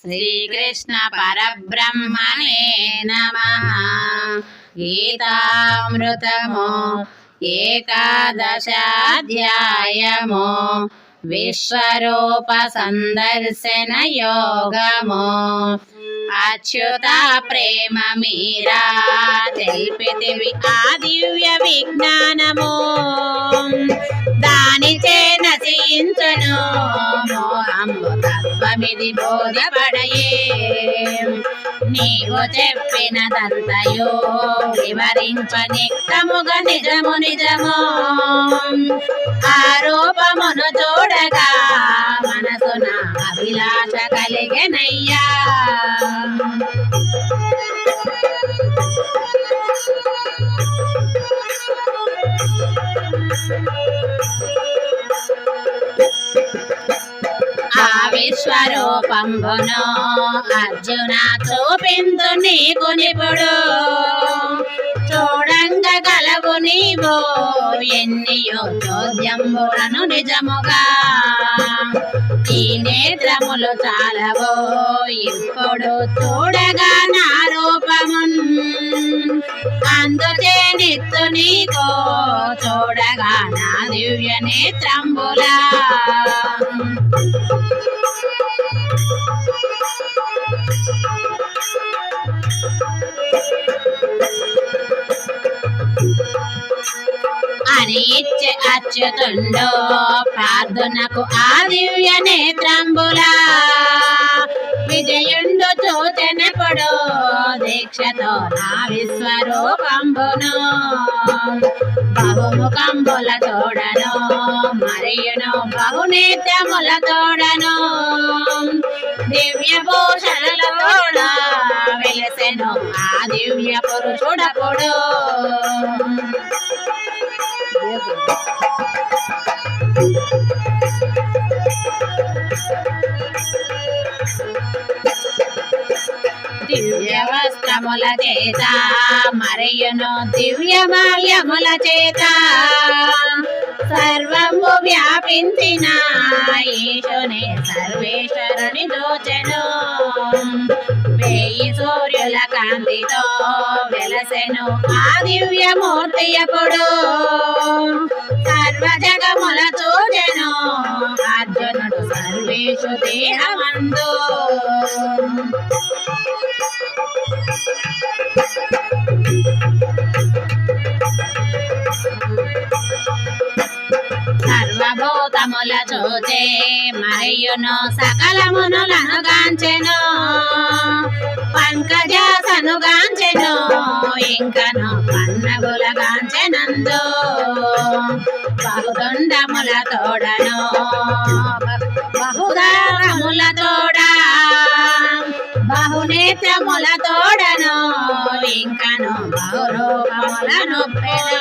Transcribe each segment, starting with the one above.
శ్రీకృష్ణ పరబ్రహ్మణే నమ. గీతామృతము ఏకాదశాధ్యాయము. విశ్వరూప సందర్శన యోగము. అచ్యుత ప్రేమ మీరా తెలిపితివి ఆ దివ్య విజ్ఞానము. దాని నశించను మోహ తత్వమిది బోధపడయే. నీవు చెప్పినదంతయో వివరింప నిక్కముగా నిజము నిజము. ఆరోపమును చూడగా మనసున అభిలాష కలిగెనయ్యా. విశ్వరూపంబును అర్జున చూపిందు నీకు నిపుడు. చూడంగ గలవు నీవు ఎన్నియో చోద్యంబులను నిజముగా. ఈ నేత్రములు చాలవో ఇప్పుడు చూడగా నా రూపమున్. అందుచే నిత్తు నీకో చూడగా నా దివ్య నేత్రంబులా. అని ఇచ్చే అచ్యుతుండో ప్రార్థనకు ఆ దివ్య నేత్రంబులా. విజయుండు చూచెనప్పుడు దీక్షతో నా విశ్వరూపంబును బహుముఖంబుల తోడను మరియును బహునేత్రముల తోడను దివ్య భూషణల తోడ వెలసెను ఆ దివ్య పురుషుడపుడు దివ్య చేత మరియును దివ్య మాల్యముల చేత. సర్వము వ్యాపించిన ఈశుని సర్వేశ్వరుని దోచను. వెయ్యి సూర్యుల కాంతితో వెలసెను ఆ దివ్యమూర్తి ఎప్పుడు. సర్వ జగముల చూచెను అర్జునుడు సర్వేషు దేహమందు. సర్వభూతముల చూచే మరియును సకలమునులను గాంచెను పంకజాసను గాంచెను ఇంకను పన్నగుల గాంచెనందు బహుదండముల తోడను బహుదారముల తోడ. బహునేత్రముల తోడను ఇంకను బహురూపముల నొప్పెను.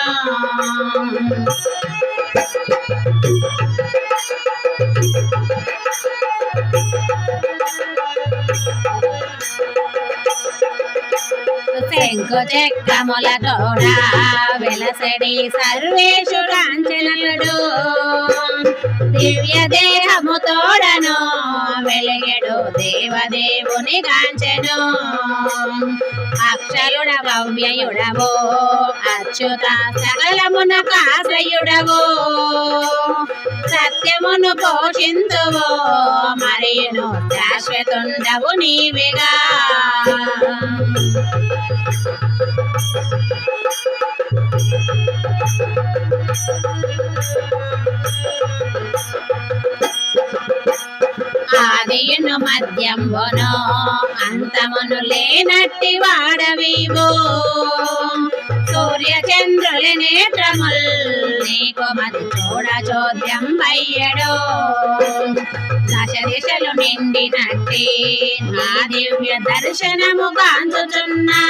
శంకు చక్రముల వెలసడి సర్వేశుడాంచనలుడు దివ్య దేహము తోడను వెలిగెడు దేవదేవుని కాంచెను. అక్షరుడ భవ్యయుడవో అచ్యుత సకలమున కాశ్రయుడవో సత్యమును పోషింతువో మరియును శాశ్వతుండవు నీవిగా. ఆదియును మద్యంబును అంతమును లేనట్టి వాడవివో. సూర్య చంద్రుల నేత్రముల్ నీకు మతి చూడ చోద్యం అయ్యడో. దశ దిశలు నిండినట్టి నా దివ్య దర్శనము కాంచుచున్నా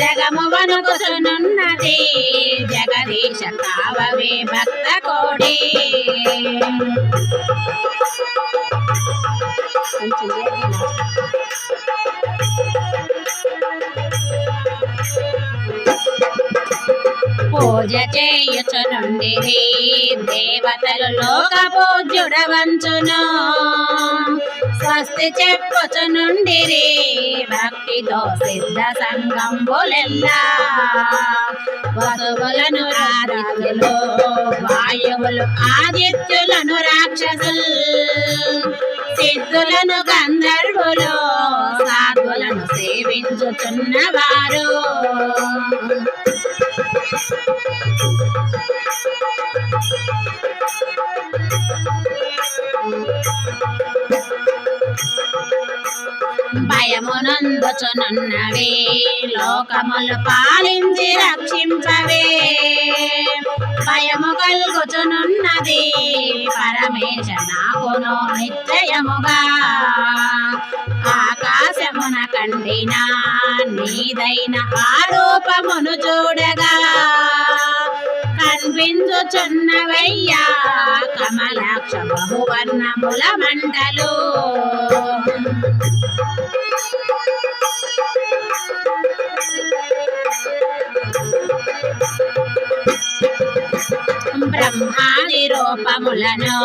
జగము వనుకుసునున్నది జగదీశ కావవే భక్త కోడి. పూజ చేయుచునుండి దేవతలు లోక పూజ్యుడవంచును స్వస్తి చెప్పుచునుండి భక్తితో సిద్ధ సంగంబులెల్లా. వసువులను ఆదిత్యులు వాయువులు ఆదిత్యులను రాక్షసులు. సిద్ధులను గంధర్వులు సాధులను సేవించుతున్నవారు భయమునందుచునున్నవే లోకములు పాలించి రక్షించవే. భయము కలుగుచునున్నది పరమేశ నాకును నిశ్చయముగా ఆకాశమున కండిన నీదైన ఆరూపమును చూడగా కనిపించుచున్నవయ్యా కమలాక్ష బహువర్ణముల మంటలు రూపములను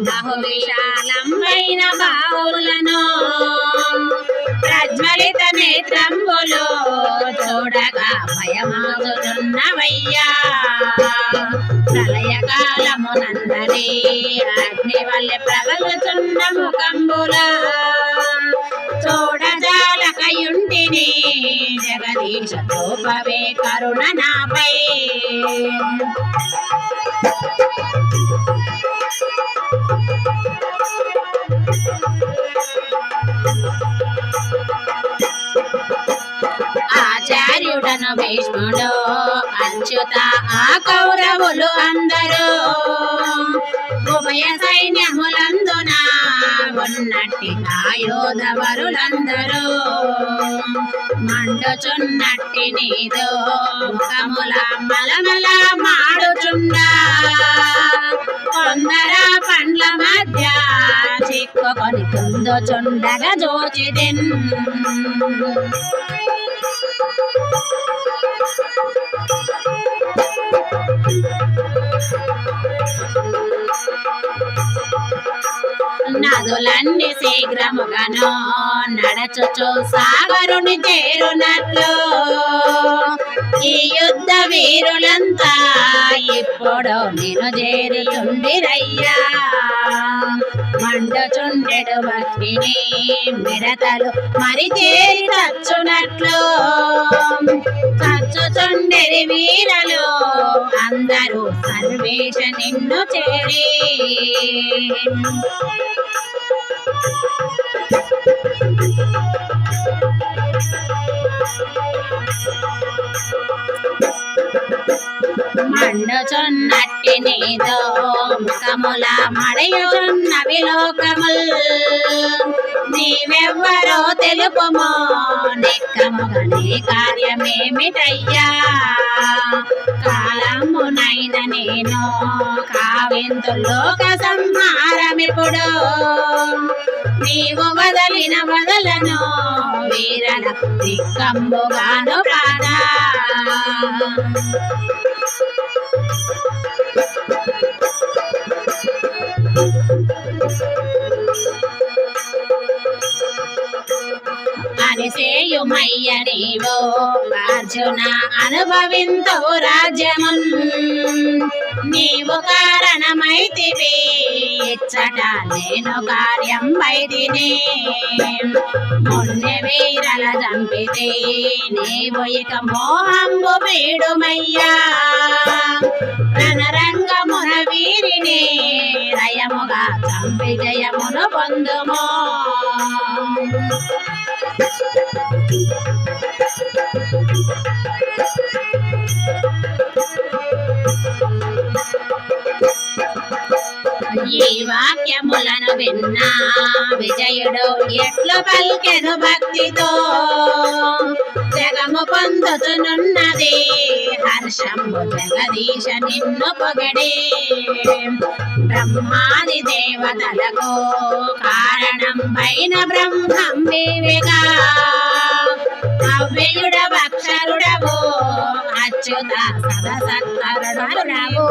బహు విశాలమైన బావులను ప్రజ్వలిత నేత్రంబులు చూడగా భయమాగుతున్నవయ్యా. ప్రళయకాలమునందరి అగ్ని వల్లే ప్రగలుచున్న ముఖంబులా. జగదీశ కరుణ నాపై ఆచార్యుడను భీష్ముడు అచ్యుత ఆ కౌరవులు అందరూ. ఉభయ సైన్యములను సైన్యములందున ఉన్నట్టి ఆయోధవరులందరూ మండుచున్నట్టి నీదో ముఖముల మలమల మాడుచుండా. కొందర పండ్ల మధ్య చిక్కుకొని కుందుచుండగా జోచిదెన్. నదులన్నీ శీఘ్రముగాను నడచుచు సాగరుని చేరునట్లు. ఈ యుద్ధ వీరులంతా ఇప్పుడు నేను చేరుచుండిరయ్యా మండచుండెడు భక్తిని మిడతలు మరి చేరి తచ్చునట్లు చచ్చుచుండెరి వీరలు అందరూ సర్వేశ నిన్ను చేరి. మండుచున్నట్టి నీతో ముఖముల మడయుచున్న విలోకముల్. నీవెవ్వరో తెలుపుమో నిక్కముగా నీ కార్యమేమిటయ్యా? కాలమునైన నేను కావింతు లోక సంహారమిప్పుడు. నీవు వదలిన వదలను వీరల దిక్కంబుగాను ప్రాణా మయ్య నీవో అర్జున అనుభవింతో రాజ్యమున్ నీవు కారణమైతివి ఇచ్చట నేను కార్యం బయటిని మొన్నె వీరల చంపితే నీవు ఇక మోహంబు వీడుమయ్యా రణరంగమున వీరిని రయముగా చంపి జయమును పొందుమో. ఈ వాక్యములను విన్నా విజయుడు ఎట్లు పలికెను భక్తితో. జగము పొందుతునున్నది హర్షము జగదీశ నిన్ను పొగడే. బ్రహ్మాది దేవతలకు కారణం పైన బ్రహ్మం వివేగా అవ్యయుడ అచ్యుత సదసత్తరుడవు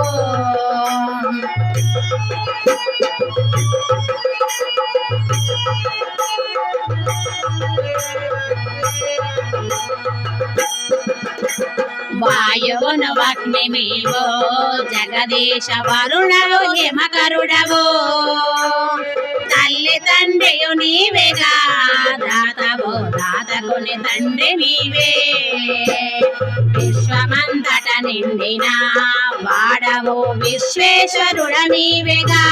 వాయువునవగ్నిమీవో జగదీశ వరుణవు హిమకరుడవు తల్లి తండ్రియు నీవేగా దాతవు దాతకుని తండ్రి నీవే. నిండిన వాడవు విశ్వేశ్వరుడ నీవేగా.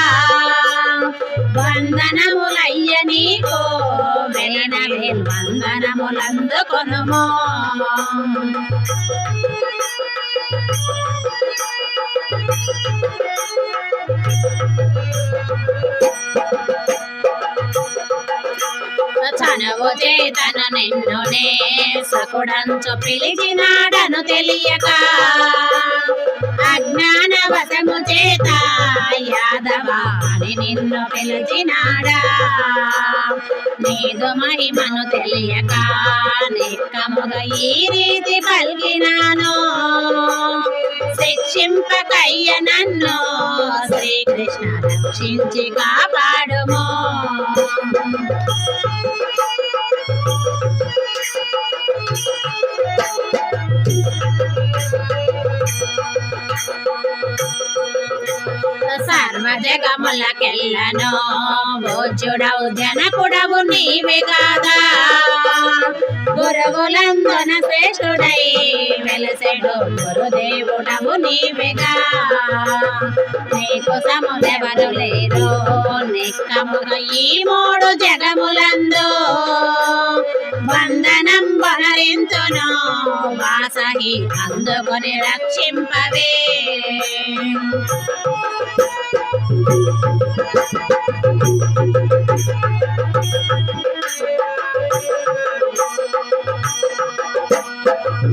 వందనములయ్య నీకో వెలిన వందనములందుకొనుమో మనవు చేతన నిన్నునే సకుడంచు పిలిచినాడను తెలియక అజ్ఞాన వశము చేత యాదవాని నిన్ను పిలిచినాడా? నీదు మహిమను తెలియక నిక్కముగా ఈ రీతి పలికినాను? శిక్షింపకయ్య నన్ను? శ్రీకృష్ణ రక్షించి కాపాడుమో? సర్వ జగములకెల్లను భోజుడవు జనకుడవు నీవే కాదా? గురువులందున శ్రేష్ఠుడై వెలసెడు గురుదేవుడవు నీవేగా నీకు సమునెవరు లేదు నిక్కముగా ఈ మూడు జగములందు. వందనం బలరించును వాసగి అందుకొని రక్షింపవే.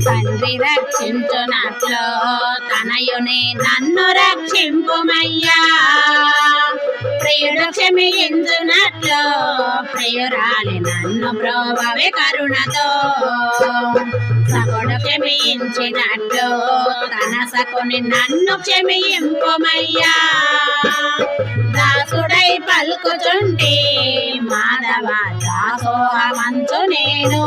తండ్రి రక్షించునట్లు తనయుని నన్ను రక్షింపుమయ్యా. ప్రియుడు క్షమించునట్లు ప్రియురాలి నన్ను ప్రోభవి కరుణతో. సగుడు క్షమించినట్లు తన సకుని నన్ను క్షమింపమయ్యా దాసుడై పలుకుచుండి మాధవ దాసోహమంచు నేను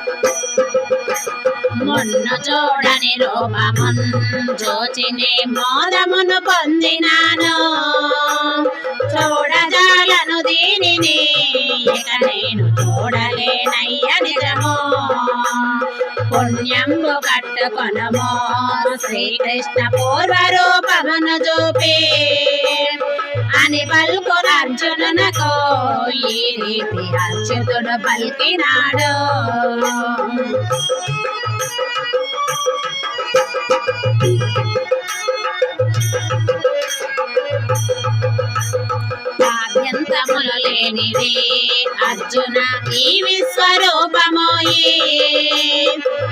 Thank you. మొన్న చూడని రూపమున్ జోచిని మోదమును పొందినాను. చూడజాలను దీనిని ఇక నేను చూడలేనయ్య నిజము. పుణ్యంబు కట్టుకొనమో శ్రీకృష్ణ పూర్వ రూపమును చూపి. అని పలుకున అర్జునునకు ఈ రీతి అచ్యుతుడు పలికినాడు? ఆద్యంతములు లేనిది అర్జున ఈ విశ్వరూపమోయి.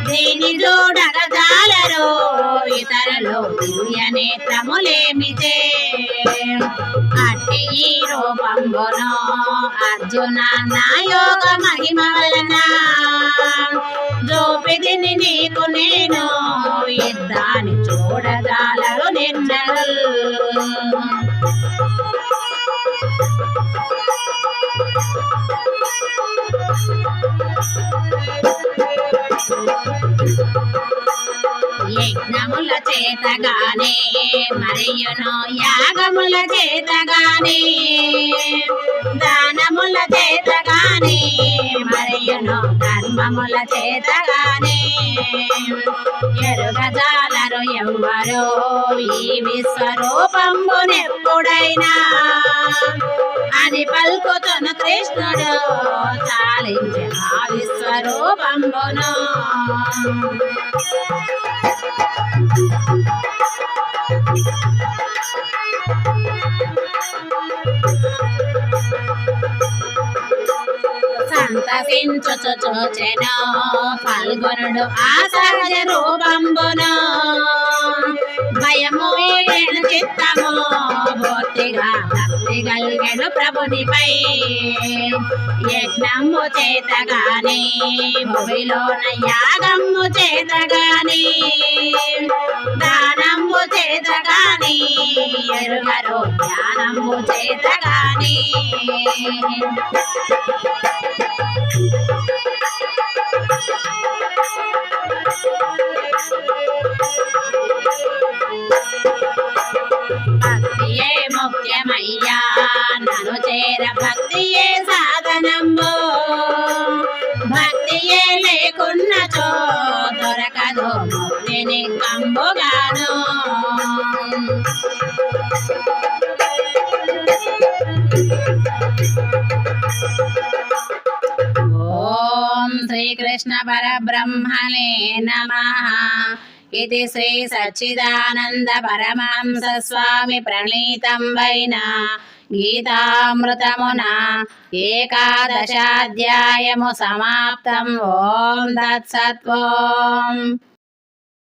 దీని చూడగజాలరు ఇతరులు దివ్య అట్టి ఈ రూపంబును అర్జున నాయోగ మహిమ వలన ద్రౌపదిని నీకు నేను యుద్ధాన్ని చూడజాలరు నిన్నలు యజ్ఞముల చేతగానే మరియును యాగముల చేతగానే. దానముల చేతగానే మరియును కర్మముల చేతగానే. ఎరుగజాలరు ఎవ్వరు ఈ విశ్వరూపంబునెప్పుడైనా అని పలుకుతున్న కృష్ణుడు చాలించి ఆ విశ్వరూపంబును. సంతసించుచు చూచెను ఆ సహజ రూపంబున. భయము వీడెను చిత్తము బొత్తిగా భక్తి ప్రభునిపై యజ్ఞము చేతగాని భూమిలోన యాగము చేతగాని దానము చేతగాని ఎరుగరు జ్ఞానము చేతగాని. చేర భక్తియే సాధనంబో భక్తియే లేకున్నచో దొరకదు ముక్తిని కంబుగాను. ఓం శ్రీకృష్ణ పరబ్రహ్మణే నమ. ఇది శ్రీ సచ్చిదానంద పరమహంస స్వామి ప్రణీతం వైన గీతామృతమున ఏకాదశాధ్యాయము సమాప్తం ఓం దత్సత్వం